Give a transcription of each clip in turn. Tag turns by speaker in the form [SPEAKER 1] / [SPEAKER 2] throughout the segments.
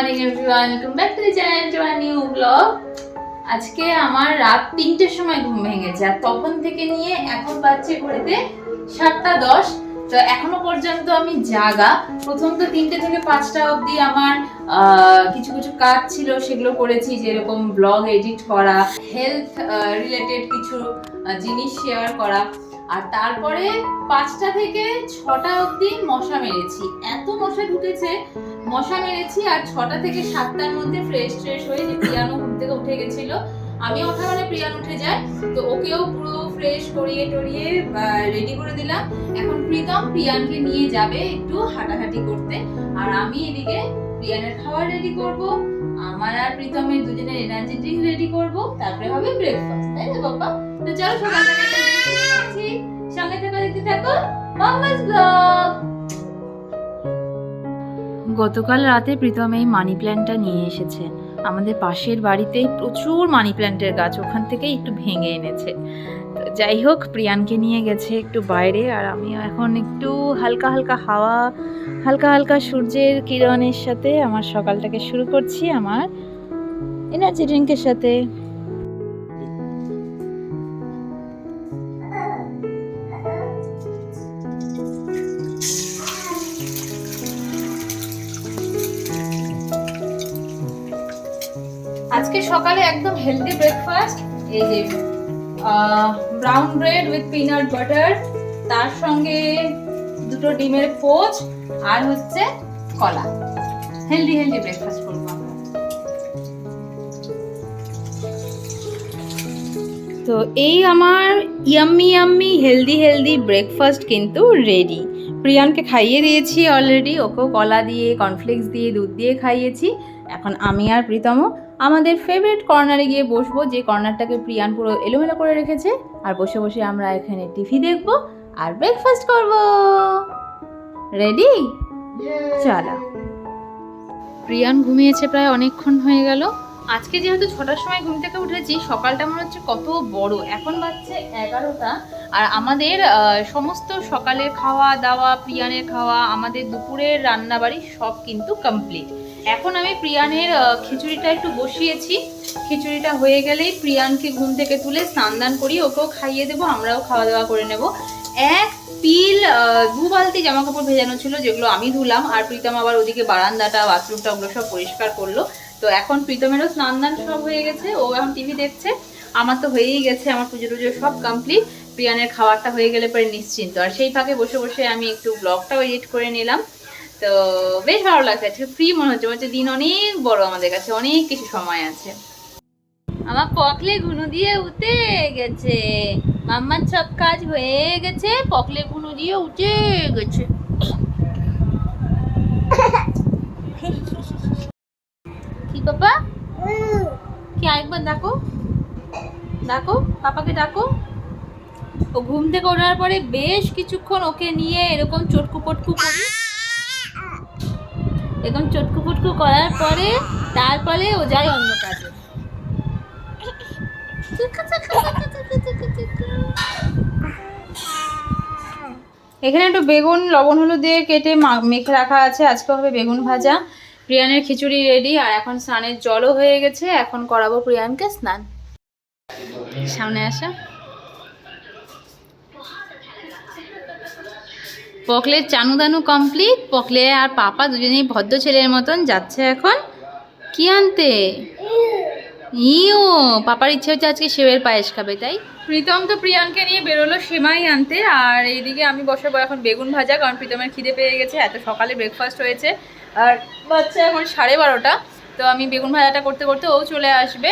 [SPEAKER 1] Morning everyone welcome back to channel to new blog আজকে আমার রাত তিনটের সময় ঘুম ভেঙেছে, আর তখন থেকে নিয়ে এখন বাজছে ঘড়িতে সাতটা দশ। তো এখনও পর্যন্ত আমি জাগা। প্রথম তো তিনটে থেকে পাঁচটা অবধি আমার কিছু কিছু কাজ ছিল, সেগুলো করেছি, যেরকম ব্লগ এডিট করা হেলথ রিলেটেড কিছু জিনিস শেয়ার করা। আর তারপরে পাঁচটা থেকে ছটা অবধি মশা মেরেছি। এত মশা ঢুকেছে, মশা মেরেছি আর ছটা থেকে সাতটার মধ্যে ফ্রেশ ট্রেশ হয়ে যে প্রিয়ানো ঘুম থেকে উঠে গেছিল, আমি ওঠা মানে প্রিয়ান উঠে যায়, তো ওকেও পুরো ফ্রেশ করিয়ে টরিয়ে রেডি করে দিলাম। এখন প্রীতম প্রিয়ানকে নিয়ে যাবে একটু হাঁটাহাঁটি করতে। আর আমি এদিকে প্রিয়ানের খাবার রেডি করব, আমার আর প্রীতমের দুজনের এনার্জি ড্রিঙ্ক রেডি করব, তারপরে হবে ব্রেকফাস্ট তাই না বাবা তো চলো সকাল দেখতে থাকো মাম্মাস ব্লগ। গতকাল রাতে প্রীতম এই মানি প্ল্যান্টটা নিয়ে এসেছে। আমাদের পাশের বাড়িতেই প্রচুর মানি প্ল্যান্টের গাছ, ওখান থেকেই একটু ভেঙে এনেছে। যাই হোক, প্রিয়ানকে নিয়ে গেছে একটু বাইরে, আর আমিও এখন একটু হালকা হালকা হাওয়া, হালকা হালকা সূর্যের কিরণের সাথে আমার সকালটাকে শুরু করছি, আমার এনার্জি ড্রিঙ্কের সাথে। সকালে একদম হেলদি ব্রেকফাস্ট এই যে brown bread with peanut butter তার সঙ্গে দুটো ডিমের পোচ আর হচ্ছে কলা। হেলদি হেলদি ব্রেকফাস্ট করব তো এই আমার yummy yummy healthy healthy breakfast কিন্তু রেডি প্রিয়ানকে খাইয়ে দিয়েছি অলরেডি ওকেও কলা দিয়ে কর্নফ্লেক্স দিয়ে, দুধ দিয়ে খাইয়েছি। এখন আমি আর প্রীতমও আমাদের ফেভারিট কর্নারে গিয়ে বসবো। যে কর্নারটাকে প্রিয়ান পুরো এলোমেলো করে রেখেছে। আর বসে বসে আমরা এখানে টিভি দেখব আর ব্রেকফাস্ট করব। রেডি চলো। প্রিয়ান ঘুমিয়েছে প্রায় অনেকক্ষণ হয়ে গেল। আজকে যেহেতু ছটার সময় ঘুম থেকে উঠেছি সকালটা মনে হচ্ছে কত বড়। এখন বাজছে এগারোটা। আর আমাদের সমস্ত সকালের খাওয়া দাওয়া প্রিয়ানের খাওয়া আমাদের দুপুরের রান্নাবাড়ি সব কিন্তু কমপ্লিট এখন আমি প্রিয়ানের খিচুড়িটা একটু বসিয়েছি। খিচুড়িটা হয়ে গেলেই প্রিয়ানকে ঘুম থেকে তুলে স্নান দান করি ওকেও খাইয়ে দেবো, আমরাও খাওয়া দাওয়া করে নেব। এক পিল দু বালতি জামা কাপড় ভেজানো ছিল যেগুলো আমি ধুলাম, আর প্রীতম আবার ওদিকে বারান্দাটা বাথরুমটা ওগুলো সব পরিষ্কার করল। তো এখন প্রীতমেরও স্নান দান সব হয়ে গেছে, ও এখন টিভি দেখছে। আমার তো হয়েই গেছে, আমার পুজো টুজো সব কমপ্লিট প্রিয়ানের খাবারটা হয়ে গেলে পরে নিশ্চিন্ত। আর সেই ফাঁকে বসে বসে আমি একটু ব্লগটাও এডিট করে নিলাম। তো বেশ ভালো লাগছে। আজকে ফ্রি মনে হচ্ছে হচ্ছে দিন অনেক বড় আমাদের কাছে, অনেক কিছু সময় আছে। আমার পকলে ঘুনু দিয়ে উঠে গেছে। মাম্মার সব কাজ হয়ে গেছে, পকলে ঘুনু দিয়ে উঠে গেছে। কি পাপা কি আরেকবার ডাকো? ডাকো, পাপাকে ডাকো। ও ঘুম থেকে ওঠার পরে বেশ কিছুক্ষণ ওকে নিয়ে এরকম চটকু পটকু করি এরকম চটকু ফুটকু করার পরে তারপরে ও যায় অন্য কাজে। এখানে একটু বেগুন, লবণ, হলুদ দিয়ে কেটে মেখে রাখা আছে। আজকে হবে বেগুন ভাজা। প্রিয়ানের খিচুড়ি রেডি আর এখন স্নানের জলও হয়ে গেছে। এখন করাবো প্রিয়ানকে স্নান। সামনে আসা। পকলের চানু দানু কমপ্লিট পকলে আর পাপা দুজনেই ভদ্র ছেলের মতন যাচ্ছে এখন। কি আনতে? ইও পাপার ইচ্ছে হচ্ছে আজকে সেবের পায়েস খাবে, তাই? প্রীতম তো প্রিয়াঙ্কে নিয়ে বেরোলো সেমাই আনতে, আর এইদিকে আমি বসাবো এখন বেগুন ভাজা, কারণ প্রীতমের খিদে পেয়ে গেছে, এত সকালে ব্রেকফাস্ট হয়েছে, আর বাচ্চা এখন সাড়ে বারোটা। তো আমি বেগুন ভাজাটা করতে করতে ও চলে আসবে।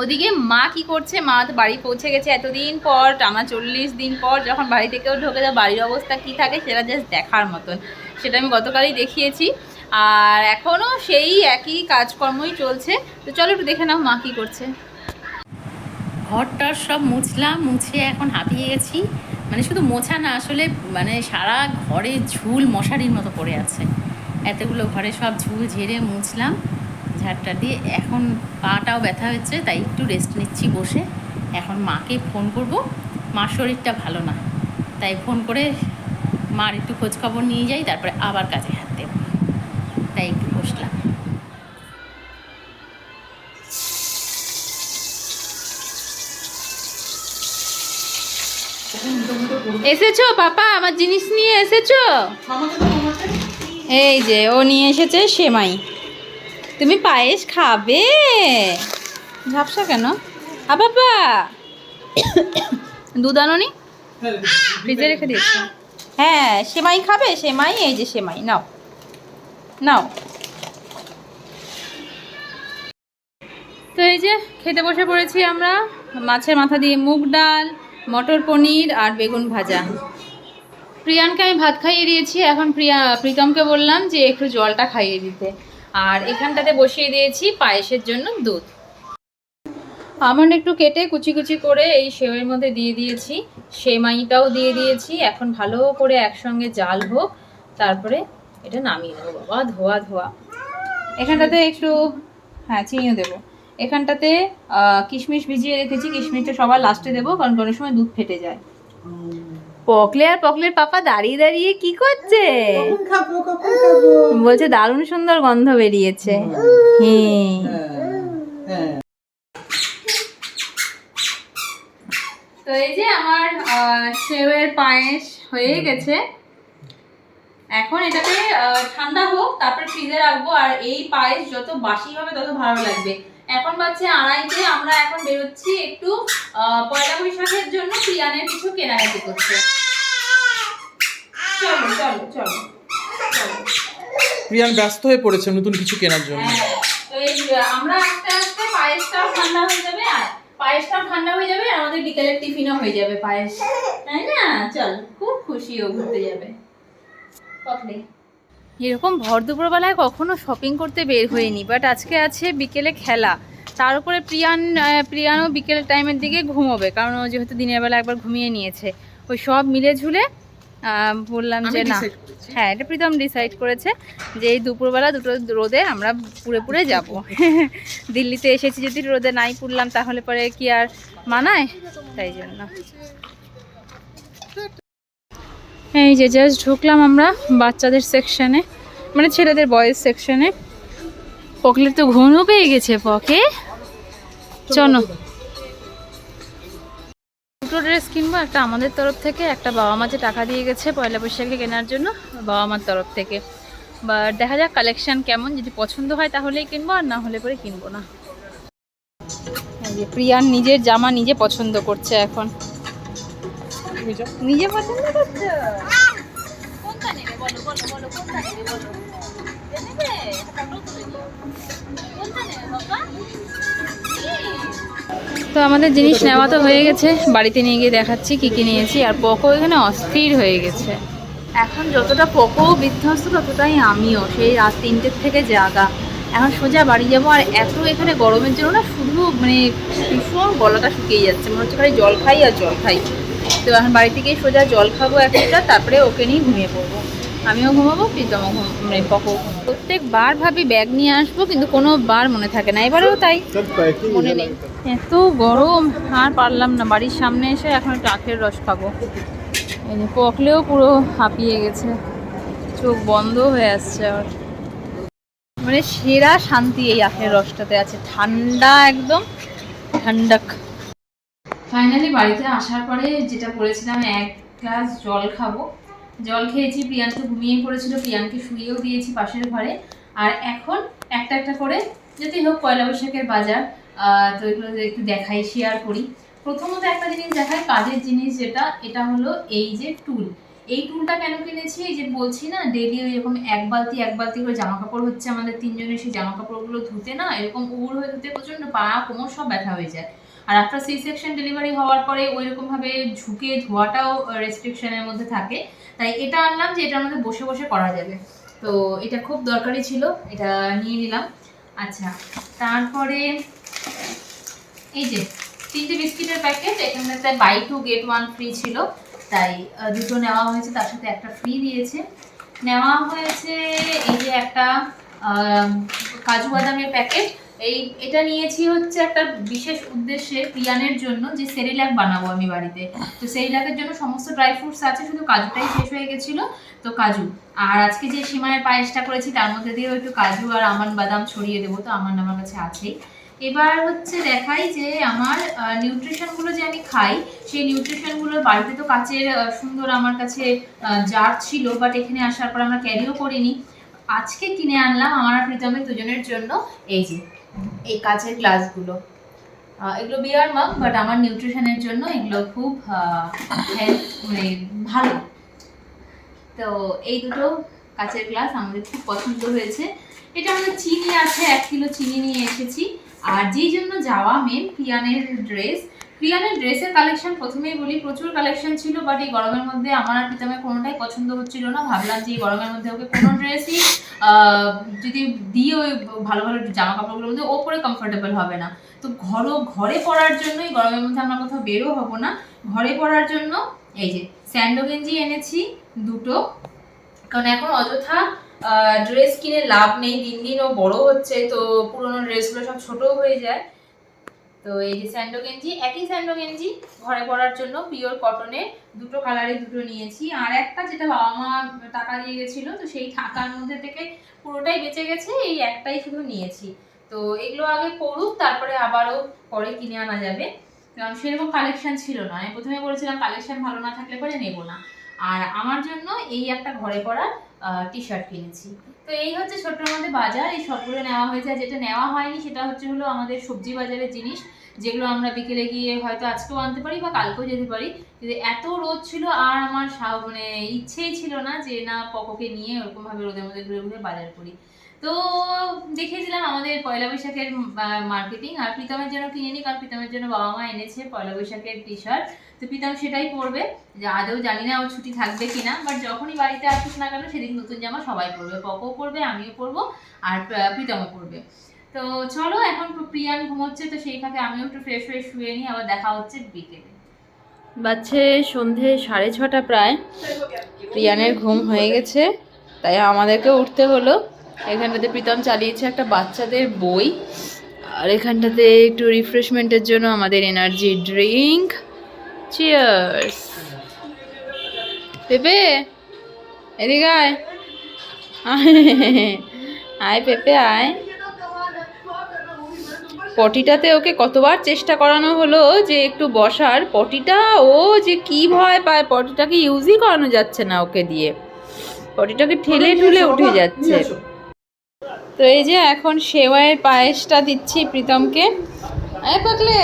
[SPEAKER 1] ওদিকে মা কি করছে? মা তো বাড়ি পৌঁছে গেছে এতদিন পর, টানা চল্লিশ দিন পর যখন বাড়ি থেকেও ঢোকে যায়, বাড়ির অবস্থা কি থাকে সেটা জাস্ট দেখার মতন। সেটা আমি গতকালই দেখিয়েছি। আর এখনও সেই একই কাজকর্মই চলছে। তো চলো একটু দেখে নাও মা কি করছে। ঘরটার সব মুছলাম, মুছে এখন হাঁপিয়ে গেছি। মানে শুধু মোছা না, আসলে মানে সারা ঘরে ঝুল মশারির মতো পড়ে আছে। এতগুলো ঘরে সব ঝুল ঝেড়ে মুছলাম। ঝাড়টা দিয়ে এখন পাটাও ব্যথা হয়েছে তাই একটু রেস্ট নিচ্ছি বসে। এখন মাকে ফোন করব মার শরীরটা ভালো না তাই ফোন করে মার একটু খোঁজখবর নিয়ে যাই তারপরে আবার কাজে হাত দেব। তাই একটু বসলাম। এসেছ পাপা? আমার জিনিস নিয়ে এসেছ? এই যে ও নিয়ে এসেছে সেমাই। তুমি পায়েস খাবে। ঝাপসা কেন? আ বাবা দুধ ফ্রিজে রেখে দিয়েছি। হ্যাঁ সেমাই খাবে? সেমাই, এই যে সেমাই। নাও। নাও। তো এই যে খেতে বসে পড়েছি আমরা। মাছের মাথা দিয়ে মুগ ডাল, মটর পনির আর বেগুন ভাজা। প্রিয়ানকে আমি ভাত খাইয়ে দিয়েছি। এখন প্রিয়া, প্রীতমকে বললাম যে একটু জলটা খাইয়ে দিতে। আর এখানটাতে বসিয়ে দিয়েছি পায়েসের জন্য দুধ। আমন্ড একটু কেটে কুচি কুচি করে এই সেওয়ের মধ্যে দিয়ে দিয়েছি। সেমাইটাও দিয়ে দিয়েছি। এখন ভালো করে একসঙ্গে জাল হোক, তারপরে এটা নামিয়ে দেবো বাবা, ধোয়া ধোয়া। এখানটাতে একটু হ্যাঁ চিনিও দেবো। এখানটাতে কিশমিশ ভিজিয়ে রেখেছি। কিশমিশটা সবার লাস্টে দেবো, কারণ কোনো সময় দুধ ফেটে যায়। পকলে আর পকলের পাপা দাঁড়িয়ে দাঁড়িয়ে কি করছে? বলছে দারুণ সুন্দর গন্ধ বেরিয়েছে। হ্যাঁ।
[SPEAKER 2] হ্যাঁ
[SPEAKER 1] তো এই যে আমার সেওয়ের পায়েস হয়ে গেছে। এখন এটাকে ঠান্ডা হোক তারপরে ফ্রিজে রাখব। আর এই পায়েস যত বাসি হবে তত ভালো লাগবে। এখন বাজছে আড়াইটে আমরা এখন বেরোচ্ছি একটু পয়লা বৈশাখের জন্য প্রিয়ানের কিছু কেনাকাটি করতে। চলো চলো চলো
[SPEAKER 2] প্রিয়ান ব্যস্ত হয়ে পড়েছে নতুন কিছু কেনার জন্য।
[SPEAKER 1] হ্যাঁ, আমরা আস্তে আস্তে পায়েসটাও ঠান্ডা হয়ে যাবে আর পায়েসটাও ঠান্ডা হয়ে যাবে আমাদের বিকেলের টিফিনও হয়ে যাবে পায়েস। তাই না? চল খুব খুশি ও ঘুরতে যাবে। পকলে। এরকম ভর দুপুরবেলায় কখনো শপিং করতে বের হইনি বাট আজকে আছে বিকেলে খেলা। তার উপরে প্রিয়ান প্রিয়ানও বিকেলের টাইমের দিকে ঘুমোবে কারণ ও যেহেতু দিনের বেলা একবার ঘুমিয়ে নিয়েছে। ওই সব মিলে ঝুলে বললাম যে না। হ্যাঁ এটা প্রীতম ডিসাইড করেছে যে এই দুপুরবেলা দুটো রোদে আমরা পুরে পুরে যাব। দিল্লিতে এসেছি যদি রোদে নাই পুড়লাম তাহলে পরে কি আর মানায়? তাই জন্য। এই যে জাস্ট ঢুকলাম আমরা বাচ্চাদের সেকশনে মানে ছেলেদের বয়েজ সেকশনে পকলের তো ঘুমও পেয়ে গেছে, পকে। চলো। দুটো ড্রেস কিনবো, একটা আমাদের তরফ থেকে, একটা বাবা মা যে টাকা দিয়ে গেছে পয়লা বৈশাখে কেনার জন্য বাবা মার তরফ থেকে। বা দেখা যাক কালেকশান কেমন, যদি পছন্দ হয় তাহলেই কিনবো, আর না হলে পরে কিনবো না। প্রিয়ান নিজের জামা নিজে পছন্দ করছে এখন। নিজে পছন্দ করছ? কোনটা নেবে? বলো বলো বলো কোনটা নেবে? বলো। নেবে? কোনটা নেবে বাবা? তো আমাদের জিনিস নেওয়া তো হয়ে গেছে। বাড়িতে নিয়ে গিয়ে দেখাচ্ছি কি কি নিয়েছি। আর পকো এখানে অস্থির হয়ে গেছে। এখন যতটা পকো বিধ্বস্ত ততটাই আমিও। সেই রাত তিনটের থেকে জাগা। এখন সোজা বাড়ি যাব। আর এত এখানে গরমের জন্য না শুধু মানে ভীষণ গলাটা শুকিয়ে যাচ্ছে। মনে হচ্ছে খালি জল খাই আর জল খাই। তো এখন বাড়ি থেকে সোজা জল খাব এক লিটার তারপরে ওকে নিয়ে ঘুমিয়ে পড়ব। আমিও ঘুমাবো প্রীতমও ঘুম মানে পকো প্রত্যেকবার ভাবি ব্যাগ নিয়ে আসব কিন্তু কোনো বার মনে থাকে না এবারেও তাই। মনে নেই। এত গরম আর পারলাম না বাড়ির সামনে এসে এখন একটু আখের রস খাব। পকলেও পুরো হাঁপিয়ে গেছে চোখ বন্ধ হয়ে আসছে আর মানে সেরা শান্তি এই আখের রসটাতে আছে ঠান্ডা একদম ঠান্ডাক। ফাইনালি বাড়িতে আসার পরে যেটা করেছিলাম, এক গ্লাস জল খাব। জল খেয়েছি প্রিয়ান তো ঘুমিয়ে পড়েছিল প্রিয়ানকে শুয়েও দিয়েছি পাশের ঘরে। আর এখন একটা একটা করে যদি হোক, পয়লা বৈশাখের বাজার তো এগুলো একটু দেখাই শেয়ার করি। প্রথমত একটা জিনিস দেখাই, কাজের জিনিস যেটা, এটা হলো এই যে টুল। এই টুলটা কেন কিনেছি? এই যে বলছি না ডেলি ওই এরকম এক বালতি এক বালতি করে জামা কাপড় হচ্ছে আমাদের তিনজনের, সেই জামা কাপড়গুলো ধুতে না, এরকম উগুর হয়ে ধুতে প্রচণ্ড পা, কোমর সব ব্যথা হয়ে যায়। আর আফটার সি সেকশন ডেলিভারি হওয়ার পরে ওই রকম ভাবে ঝুঁকে ধোয়াটাও রেস্ট্রিকশনের মধ্যে থাকে। তাই এটা আনলাম যে এটার মধ্যে বসে বসে করা যাবে। তো এটা খুব দরকারি ছিল, এটা নিয়ে নিলাম। আচ্ছা তারপরে এই যে তিনটে বিস্কিটের প্যাকেট এখানে এখানটাতে buy two get one free ছিল। তাই দুটো নেওয়া হয়েছে, তার সাথে একটা ফ্রি দিয়েছে। নেওয়া হয়েছে এই যে একটা কাজু বাদামের প্যাকেট। এই, এটা নিয়েছি হচ্ছে একটা বিশেষ উদ্দেশ্যে প্রিয়ানের জন্য যে সেরিল্যাক বানাবো আমি বাড়িতে। তো সেরিল্যাকের জন্য সমস্ত ড্রাই ফ্রুটস আছে, শুধু কাজুটাই শেষ হয়ে গেছিল, তো কাজু। আর আজকে যে সিমায়ের পায়েসটা করেছি, তার মধ্যে দিয়েও একটু কাজু আর আমন বাদাম ছড়িয়ে দেবো, তো আমার আমার কাছে আছেই। এবার হচ্ছে দেখাই যে আমার নিউট্রিশনগুলো যে আমি খাই, সেই নিউট্রিশনগুলো বাড়িতে তো কাচের সুন্দর আমার কাছে জার ছিল, বাট এখানে আসার পর আমরা ক্যারিও করিনি। আজকে কিনে আনলাম আমার প্রীতমের দুজনের জন্য, এই যে। এই কাচের গ্লাসগুলো এগুলো বিয়ার মাগ বাট আমার নিউট্রিশনের জন্য এগুলো খুব হেলথ মানে ভালো। তো এই দুটো কাচের গ্লাস আমাদের খুব পছন্দ হয়েছে। এটা আমাদের চিনি আছে, এক কিলো চিনি নিয়ে এসেছি। আর যেই জন্য যাওয়া মেন পিয়ানের ড্রেস প্রিয়ানের ড্রেসের কালেকশন প্রথমেই বলি, প্রচুর কালেকশন ছিল বাট এই গরমের মধ্যে আমার আর প্রীতমের কোনোটাই পছন্দ হচ্ছিল না। ভাবলাম যে এই গরমের মধ্যে ওকে কোনো ড্রেসই যদি দিয়ে ওই ভালো ভালো জামা কাপড়গুলোর মধ্যে, ও পরে কমফোর্টেবল হবে না। তো ঘর, ঘরে পরার জন্যই গরমের মধ্যে আমরা কোথাও বেরো হব না। ঘরে পরার জন্য এই যে স্যান্ডো গেঞ্জি এনেছি দুটো। কারণ এখন অযথা ড্রেস কিনে লাভ নেই, দিন দিন ও বড় হচ্ছে, তো পুরোনো ড্রেসগুলো সব ছোটও হয়ে যায়। তো এই যে স্যান্ডো গেঞ্জি, একই স্যান্ডো গেঞ্জি ঘরে পরার জন্য পিওর কটনের দুটো কালারে দুটো নিয়েছি। আর একটা যেটা বাবা মা টাকা দিয়ে গেছিল, তো সেই টাকার মধ্যে থেকে পুরোটাই বেঁচে গেছে, এই একটাই শুধু নিয়েছি। তো এগুলো আগে পড়ুক তারপরে আবারও পরে কিনে আনা যাবে। কারণ সেরকম কালেকশন ছিল না। আমি প্রথমে বলেছিলাম কালেকশন ভালো না থাকলে পরে নেব না। আর আমার জন্য এই একটা ঘরে পরা টি শার্ট কিনেছি। তো এই হচ্ছে ছোট্ট মধ্যে বাজার। এই সবগুলো নেওয়া হয়েছে। আর যেটা নেওয়া হয়নি, সেটা হচ্ছে হলো আমাদের সবজি বাজারের জিনিস। যেগুলো আমরা বিকেলে গিয়ে হয়তো আজকেও আনতে পারি বা কালকেও যেতে পারি। কিন্তু এত রোদ ছিল আর আমার মানে ইচ্ছেই ছিল না যে না পকোকে নিয়ে ওরকমভাবে রোদের মধ্যে ঘুরে ঘুরে বাজার করি। তো দেখিয়েছিলাম আমাদের পয়লা বৈশাখের মার্কেটিং আর প্রীতমের জন্য কিনে নি কারণ প্রীতমের জন্য বাবা মা এনেছে পয়লা বৈশাখের টি শার্ট তো প্রীতম সেটাই পরবে। যে আদৌ জানি না ওর ছুটি থাকবে কিনা বাট যখনই বাড়িতে আসুক না কেন সেদিন নতুন জামা সবাই পরবে। পকও পরবে, আমিও পরবো, আর প্র- প্রীতমও পরবে। তো চলো, এখন প্রিয়ান ঘুমোচ্ছে, তো সেই ফাঁকে আমিও একটু ফ্রেশ হয়ে শুয়ে নিই, আবার দেখা হচ্ছে বিকেলে। বাচ্চে সন্ধে সাড়ে ছটা প্রায়। প্রিয়ানের ঘুম হয়ে গেছে, তাই আমাদেরকে উঠতে হলো। এখানটাতে প্রীতম চালিয়েছে একটা বাচ্চাদের বই, আর এখানটাতে একটু রিফ্রেশমেন্টের জন্য আমাদের এনার্জি ড্রিঙ্ক চিয়ার্স পেপে? এদিকে আয়। আয়। পেপে আয়। পটিটাতে ওকে কতবার চেষ্টা করানো হলো যে একটু বসার পটিটা ও যে কি ভয় পায় পটিটাকে ইউজই করানো যাচ্ছে না ওকে দিয়ে। পটিটাকে ঠেলে ঠুলে উঠে যাচ্ছে। তো এই যে এখন সেওয়াইয়ের পায়েসটা দিচ্ছি প্রীতমকে। এ পাকলে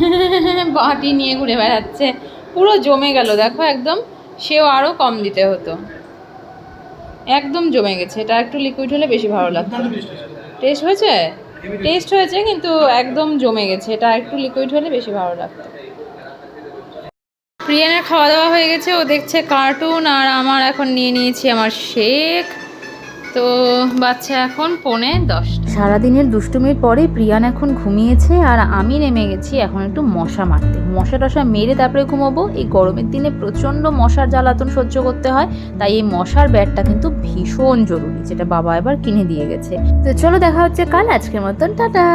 [SPEAKER 1] বাটি নিয়ে ঘুরে বেড়াচ্ছে। পুরো জমে গেল দেখো একদম। সেও আরও কম দিতে হতো। একদম জমে গেছে। এটা একটু লিকুইড হলে বেশি ভালো লাগতো। টেস্ট হয়েছে? টেস্ট হয়েছে, কিন্তু একদম জমে গেছে। এটা একটু লিকুইড হলে বেশি ভালো লাগতো। প্রিয়ানের খাওয়া দাওয়া হয়ে গেছে, ও দেখছে কার্টুন আর আমার এখন নিয়ে নিয়েছি আমার শেক তো বাচ্চা এখন পৌনে দশটা।
[SPEAKER 3] সারাদিনের দুষ্টুমির পরে প্রিয়ান এখন ঘুমিয়েছে আর আমি নেমে গেছি এখন একটু মশা মারতে। মশা টশা মেরে তারপরে ঘুমাবো। এই গরমের দিনে প্রচণ্ড মশার জ্বালাতন সহ্য করতে হয়, তাই এই মশার ব্যাটটা কিন্তু ভীষণ জরুরি, যেটা বাবা এবার কিনে দিয়ে গেছে। তো চলো দেখা হচ্ছে কাল, আজকের মতন, টাটা!